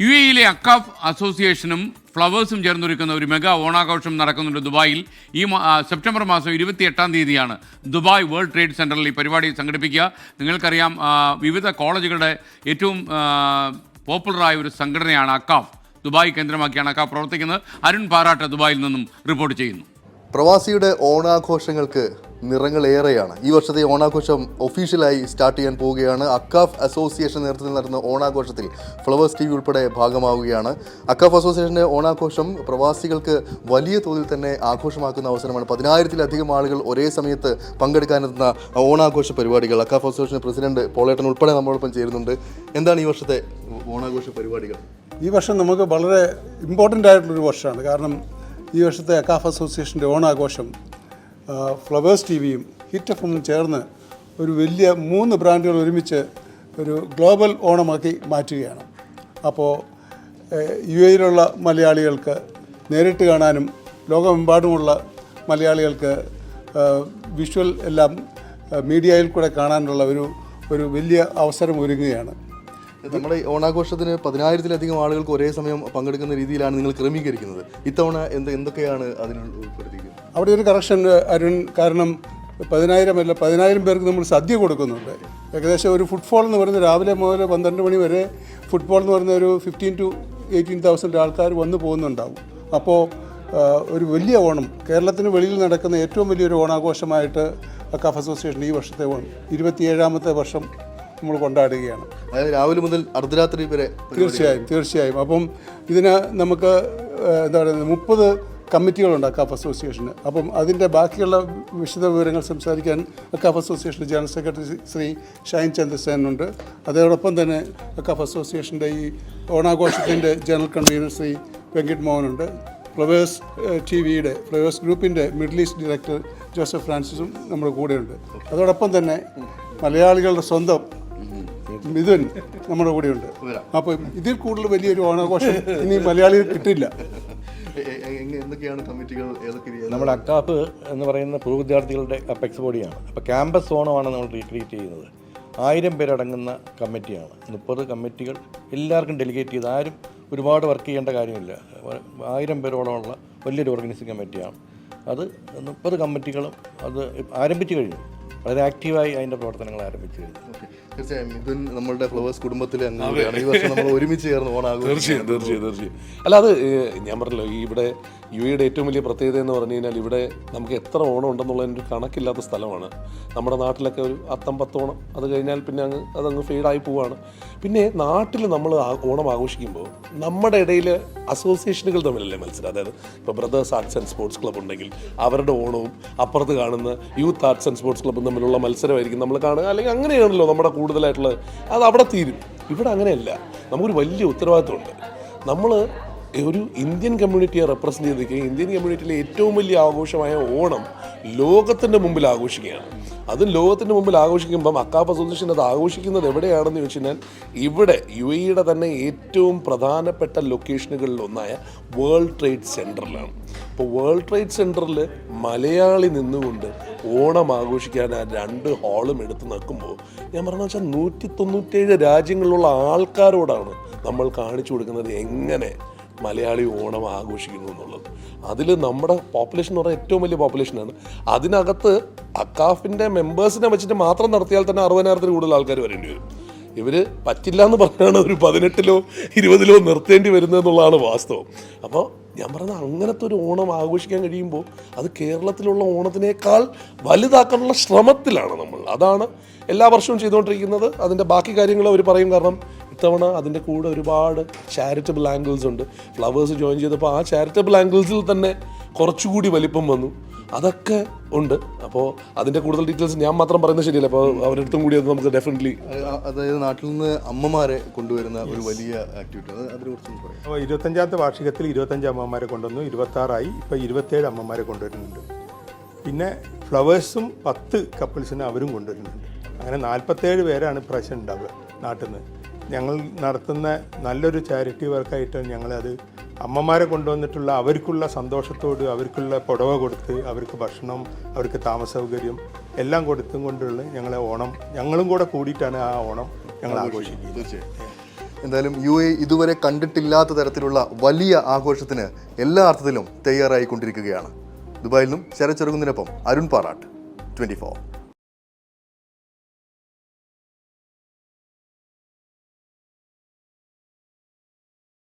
U എയിലെ അക്കാഫ് അസോസിയേഷനും ഫ്ലവേഴ്സും ചേർന്നൊരുക്കുന്ന ഒരു മെഗാ ഓണാഘോഷം നടക്കുന്നുണ്ട് ദുബായിൽ. ഈ സെപ്റ്റംബർ മാസം ഇരുപത്തി എട്ടാം തീയതിയാണ് ദുബായ് വേൾഡ് ട്രേഡ് സെന്ററിൽ ഈ പരിപാടി സംഘടിപ്പിക്കുക. നിങ്ങൾക്കറിയാം വിവിധ കോളേജുകളുടെ ഏറ്റവും പോപ്പുലറായ ഒരു സംഘടനയാണ് അക്കാഫ്. ദുബായ് കേന്ദ്രമാക്കിയാണ് അക്കാഫ് പ്രവർത്തിക്കുന്നത്. അരുൺ പാറാട്ട് ദുബായിൽ നിന്നും റിപ്പോർട്ട് ചെയ്യുന്നു. പ്രവാസിയുടെ ഓണാഘോഷങ്ങൾക്ക് നിറങ്ങളേറെയാണ്. ഈ വർഷത്തെ ഓണാഘോഷം ഒഫീഷ്യലായി സ്റ്റാർട്ട് ചെയ്യാൻ പോവുകയാണ്. അക്കാഫ് അസോസിയേഷൻ നേതൃത്വത്തിൽ നടന്ന ഓണാഘോഷത്തിൽ ഫ്ലവേഴ്സ് ടി വി ഉൾപ്പെടെ ഭാഗമാവുകയാണ്. അക്കാഫ് അസോസിയേഷന്റെ ഓണാഘോഷം പ്രവാസികൾക്ക് വലിയ തോതിൽ തന്നെ ആഘോഷമാക്കുന്ന അവസരമാണ്. പതിനായിരത്തിലധികം ആളുകൾ ഒരേ സമയത്ത് പങ്കെടുക്കാനെത്തുന്ന ഓണാഘോഷ പരിപാടികൾ അക്കാഫ് അസോസിയേഷൻ പ്രസിഡന്റ് പോളേട്ടൻ ഉൾപ്പെടെ നമ്മളോടൊപ്പം ചേരുന്നുണ്ട്. എന്താണ് ഈ വർഷത്തെ ഓണാഘോഷ പരിപാടികൾ? ഈ വർഷം നമുക്ക് വളരെ ഇമ്പോർട്ടന്റ് ആയിട്ടുള്ളൊരു വർഷമാണ്. കാരണം ഈ വർഷത്തെ അക്കാഫ് അസോസിയേഷന്റെ ഓണാഘോഷം ഫ്ലവേഴ്സ് ടി വിയും ഹിറ്റ് എഫും ചേർന്ന് ഒരു വലിയ മൂന്ന് ബ്രാൻഡുകൾ ഒരുമിച്ച് ഒരു ഗ്ലോബൽ ഓണമാക്കി മാറ്റുകയാണ്. അപ്പോൾ യു എയിലുള്ള മലയാളികൾക്ക് നേരിട്ട് കാണാനും ലോകമെമ്പാടുമുള്ള മലയാളികൾക്ക് വിഷ്വൽ എല്ലാം മീഡിയയിൽ കൂടെ കാണാനുള്ള ഒരു ഒരു വലിയ അവസരം ഒരുങ്ങുകയാണ്. നമ്മുടെ ഓണാഘോഷത്തിന് പതിനായിരത്തിലധികം ആളുകൾക്ക് ഒരേ സമയം പങ്കെടുക്കുന്ന രീതിയിലാണ് നിങ്ങൾ ക്രമീകരിക്കുന്നത്. ഇത്തവണ എന്ത് എന്തൊക്കെയാണ് അതിന് ഉൾപ്പെടുത്തിയിരിക്കുന്നത്? അവിടെ ഒരു കറക്ഷൻ അരുൺ. കാരണം പതിനായിരം അല്ല പതിനായിരം പേർക്ക് നമ്മൾ സദ്യ കൊടുക്കുന്നുണ്ട്. ഏകദേശം ഒരു ഫുട്ബോൾ എന്ന് പറയുന്നത് രാവിലെ മുതൽ പന്ത്രണ്ട് മണി വരെ ഫുട്ബോൾ എന്ന് പറയുന്ന ഒരു ഫിഫ്റ്റീൻ ടു എയ്റ്റീൻ തൗസൻഡ് ആൾക്കാർ വന്നു പോകുന്നുണ്ടാവും. അപ്പോൾ ഒരു വലിയ ഓണം കേരളത്തിന് വെളിയിൽ നടക്കുന്ന ഏറ്റവും വലിയൊരു ഓണാഘോഷമായിട്ട് കഫ് അസോസിയേഷൻ ഈ വർഷത്തെ ഓണം ഇരുപത്തിയേഴാമത്തെ വർഷം നമ്മൾ കൊണ്ടാടുകയാണ്. അതായത് രാവിലെ മുതൽ അർദ്ധരാത്രി വരെ തീർച്ചയായും തീർച്ചയായും. അപ്പം ഇതിന് നമുക്ക് എന്താ പറയുന്നത് മുപ്പത് കമ്മിറ്റികളുണ്ട് അക്കാഫ് അസോസിയേഷന്. അപ്പം അതിന്റെ ബാക്കിയുള്ള വിശദ വിവരങ്ങൾ സംസാരിക്കാൻ അക്കാഫ് അസോസിയേഷന്റെ ജനറൽ സെക്രട്ടറി ശ്രീ ഷൈൻ ചന്ദ്രസേനുണ്ട് അതോടൊപ്പം തന്നെ അക്കാഫ് അസോസിയേഷന്റെ ഈ ഓണാഘോഷത്തിന്റെ ജനറൽ കൺവീനർ ശ്രീ വെങ്കിട്ട് മോഹനുണ്ട് ഫ്ലവേഴ്സ് ടി വിയുടെ ഫ്ലവേഴ്സ് ഗ്രൂപ്പിന്റെ മിഡിൽ ഈസ്റ്റ് ഡയറക്ടർ ജോസഫ് ഫ്രാൻസിസും നമ്മുടെ കൂടെയുണ്ട്. അതോടൊപ്പം തന്നെ മലയാളികളുടെ സ്വന്തം മിഥുൻ നമ്മുടെ ഉണ്ട് അപ്പോൾ ഇതിൽ കൂടുതൽ വലിയൊരു ഓണാഘോഷം ഇനി മലയാളികൾ കിട്ടില്ല. എന്തൊക്കെയാണ് കമ്മിറ്റികൾ ഏതൊക്കെ നമ്മുടെ അക്കാപ്പ് എന്ന് പറയുന്ന പൂർവ വിദ്യാർത്ഥികളുടെ അപ്പെക്സ് ബോഡിയാണ്. അപ്പോൾ ക്യാമ്പസ് ഓണമാണ് നമ്മൾ റീക്രിയേറ്റ് ചെയ്യുന്നത്. ആയിരം പേരടങ്ങുന്ന കമ്മിറ്റിയാണ്. മുപ്പത് കമ്മിറ്റികൾ എല്ലാവർക്കും ഡെലിഗേറ്റ് ചെയ്ത് ആരും ഒരുപാട് വർക്ക് ചെയ്യേണ്ട കാര്യമില്ല. ആയിരം പേരോളമുള്ള വലിയൊരു ഓർഗനൈസിങ് കമ്മിറ്റിയാണ് അത് മുപ്പത് കമ്മിറ്റികളും അത് ആരംഭിച്ചു കഴിഞ്ഞു. വളരെ ആക്റ്റീവായി അതിന്റെ പ്രവർത്തനങ്ങൾ ആരംഭിച്ചു ഓക്കേ. തീർച്ചയായും മിഥുൻ നമ്മളുടെ ഫ്ലവേഴ്സ് കുടുംബത്തിലെ ഈ വർഷം നമ്മൾ ഒരുമിച്ച് ചേർന്ന് ഓണാകും തീർച്ചയായും തീർച്ചയായും തീർച്ചയായും. അല്ല അത് ഞാൻ പറഞ്ഞല്ലോ ഈ ഇവിടെ യു എയുടെ ഏറ്റവും വലിയ പ്രത്യേകത എന്ന് പറഞ്ഞു കഴിഞ്ഞാൽ ഇവിടെ നമുക്ക് എത്ര ഓണം ഉണ്ടെന്നുള്ളതിന്റെ ഒരു കണക്കില്ലാത്ത സ്ഥലമാണ്. നമ്മുടെ നാട്ടിലൊക്കെ ഒരു അത്തം പത്തോണം അത് കഴിഞ്ഞാൽ പിന്നെ അങ്ങ് അതങ്ങ് ഫെയ്ഡായി പോവാണ്. പിന്നെ നാട്ടിൽ നമ്മൾ ഓണം ആഘോഷിക്കുമ്പോൾ നമ്മുടെ ഇടയിൽ അസോസിയേഷനുകൾ തമ്മിലല്ലേ മത്സരം? അതായത് ഇപ്പോൾ brothers arts and sports club ഉണ്ടെങ്കിൽ അവരുടെ ഓണവും അപ്പുറത്ത് കാണുന്ന യൂത്ത് ആർട്സ് ആൻഡ് സ്പോർട്സ് ക്ലബ്ബും തമ്മിലുള്ള മത്സരമായിരിക്കും നമ്മൾ കാണുക. അല്ലെങ്കിൽ അങ്ങനെയാണല്ലോ നമ്മുടെ കൂടുതലായിട്ടുള്ളത് അത് അവിടെ തീരും. ഇവിടെ അങ്ങനെയല്ല. നമുക്കൊരു വലിയ ഉത്തരവാദിത്വമുണ്ട്. നമ്മൾ ഒരു ഇന്ത്യൻ കമ്മ്യൂണിറ്റിയെ റെപ്രസെന്റ് ചെയ്ത് നിൽക്കുക ഇന്ത്യൻ കമ്മ്യൂണിറ്റിയിലെ ഏറ്റവും വലിയ ആഘോഷമായ ഓണം ലോകത്തിന്റെ മുമ്പിൽ ആഘോഷിക്കുകയാണ്. അതും ലോകത്തിന്റെ മുമ്പിൽ ആഘോഷിക്കുമ്പം അക്കാപ്പ അസോസിയേഷൻ അത് ആഘോഷിക്കുന്നത് എവിടെയാണെന്ന് ചോദിച്ചു കഴിഞ്ഞാൽ ഇവിടെ യു എയുടെ തന്നെ ഏറ്റവും പ്രധാനപ്പെട്ട ലൊക്കേഷനുകളിലൊന്നായ വേൾഡ് ട്രേഡ് സെന്ററിലാണ് അപ്പോൾ വേൾഡ് ട്രേഡ് സെന്ററിൽ മലയാളി നിന്നുകൊണ്ട് ഓണം ആഘോഷിക്കാൻ ആ രണ്ട് ഹാളും എടുത്ത് നിൽക്കുമ്പോൾ ഞാൻ പറഞ്ഞ വെച്ചാൽ നൂറ്റി തൊണ്ണൂറ്റേഴ് രാജ്യങ്ങളിലുള്ള ആൾക്കാരോടാണ് നമ്മൾ കാണിച്ചു കൊടുക്കുന്നത് എങ്ങനെ മലയാളി ഓണം ആഘോഷിക്കുന്നു എന്നുള്ളത്. അതിൽ നമ്മുടെ പോപ്പുലേഷൻ എന്ന് പറഞ്ഞാൽ ഏറ്റവും വലിയ പോപ്പുലേഷനാണ് അതിനകത്ത് അക്കാഫിന്റെ മെമ്പേഴ്സിനെ വെച്ചിട്ട് മാത്രം നടത്തിയാൽ തന്നെ അറുപതിനായിരത്തിൽ കൂടുതൽ ആൾക്കാർ വരേണ്ടി വരും. ഇവർ പറ്റില്ല എന്ന് പറഞ്ഞാണ് ഒരു പതിനെട്ടിലോ ഇരുപതിലോ നിർത്തേണ്ടി വരുന്നത് എന്നുള്ളതാണ് വാസ്തവം. അപ്പോൾ ഞാൻ പറഞ്ഞ അങ്ങനത്തെ ഒരു ഓണം ആഘോഷിക്കാൻ കഴിയുമ്പോൾ അത് കേരളത്തിലുള്ള ഓണത്തിനേക്കാൾ വലുതാക്കാനുള്ള ശ്രമത്തിലാണ് നമ്മൾ. അതാണ് എല്ലാ വർഷവും ചെയ്തുകൊണ്ടിരിക്കുന്നത്. അതിന്റെ ബാക്കി കാര്യങ്ങൾ അവർ പറയും കാരണം ഇത്തവണ അതിന്റെ കൂടെ ഒരുപാട് ചാരിറ്റബിൾ ആംഗിൾസ് ഉണ്ട്. ഫ്ലവേഴ്സ് ജോയിൻ ചെയ്തപ്പോൾ ആ ചാരിറ്റബിൾ ആംഗിൾസിൽ തന്നെ കുറച്ചുകൂടി വലിപ്പം വന്നു. അതൊക്കെ ഉണ്ട്. അപ്പോൾ അതിന്റെ കൂടുതൽ ഡീറ്റെയിൽസ് ഞാൻ മാത്രം പറയുന്നത് ശരിയല്ല. അപ്പോൾ അവരുടെ അടുത്തും കൂടി അത് നമുക്ക് ഡെഫിനറ്റ്ലി അതായത് നാട്ടിൽ നിന്ന് അമ്മമാരെ കൊണ്ടുവരുന്ന ഒരു വലിയ ആക്ടിവിറ്റി അത് അതിനെക്കുറിച്ച് പറയാം. അപ്പോൾ ഇരുപത്തഞ്ചാമത്തെ വാർഷികത്തിൽ ഇരുപത്തഞ്ച് അമ്മമാരെ കൊണ്ടുവന്നു. ഇരുപത്താറായി. ഇപ്പോൾ ഇരുപത്തേഴ് അമ്മമാരെ കൊണ്ടുവരുന്നുണ്ട്. പിന്നെ ഫ്ലവേഴ്സും പത്ത് കപ്പിൾസിനെ അവരും കൊണ്ടുവരുന്നുണ്ട്. അങ്ങനെ നാൽപ്പത്തേഴ് പേരാണ് ഇപ്രാവശ്യം ഉണ്ടാവുക നാട്ടിൽ നിന്ന്. ഞങ്ങൾ നടത്തുന്ന നല്ലൊരു ചാരിറ്റി വർക്കായിട്ടാണ് ഞങ്ങളത് അമ്മമാരെ കൊണ്ടുവന്നിട്ടുള്ള അവർക്കുള്ള സന്തോഷത്തോട് അവർക്കുള്ള പുടവ കൊടുത്ത് അവർക്ക് ഭക്ഷണം അവർക്ക് താമസ സൗകര്യം എല്ലാം കൊടുത്തും കൊണ്ടുള്ള ഞങ്ങളെ ഓണം ഞങ്ങളും കൂടെ കൂടിയിട്ടാണ് ആ ഓണം ഞങ്ങൾ ആഘോഷിക്കുന്നത്. തീർച്ചയായും. എന്തായാലും യു എ ഇതുവരെ കണ്ടിട്ടില്ലാത്ത തരത്തിലുള്ള വലിയ ആഘോഷത്തിന് എല്ലാ അർത്ഥത്തിലും തയ്യാറായിക്കൊണ്ടിരിക്കുകയാണ്. ദുബായിൽ നിന്നും ശരച്ചെറുകുന്നതിനൊപ്പം അരുൺ പാറാട്ട് ട്വന്റി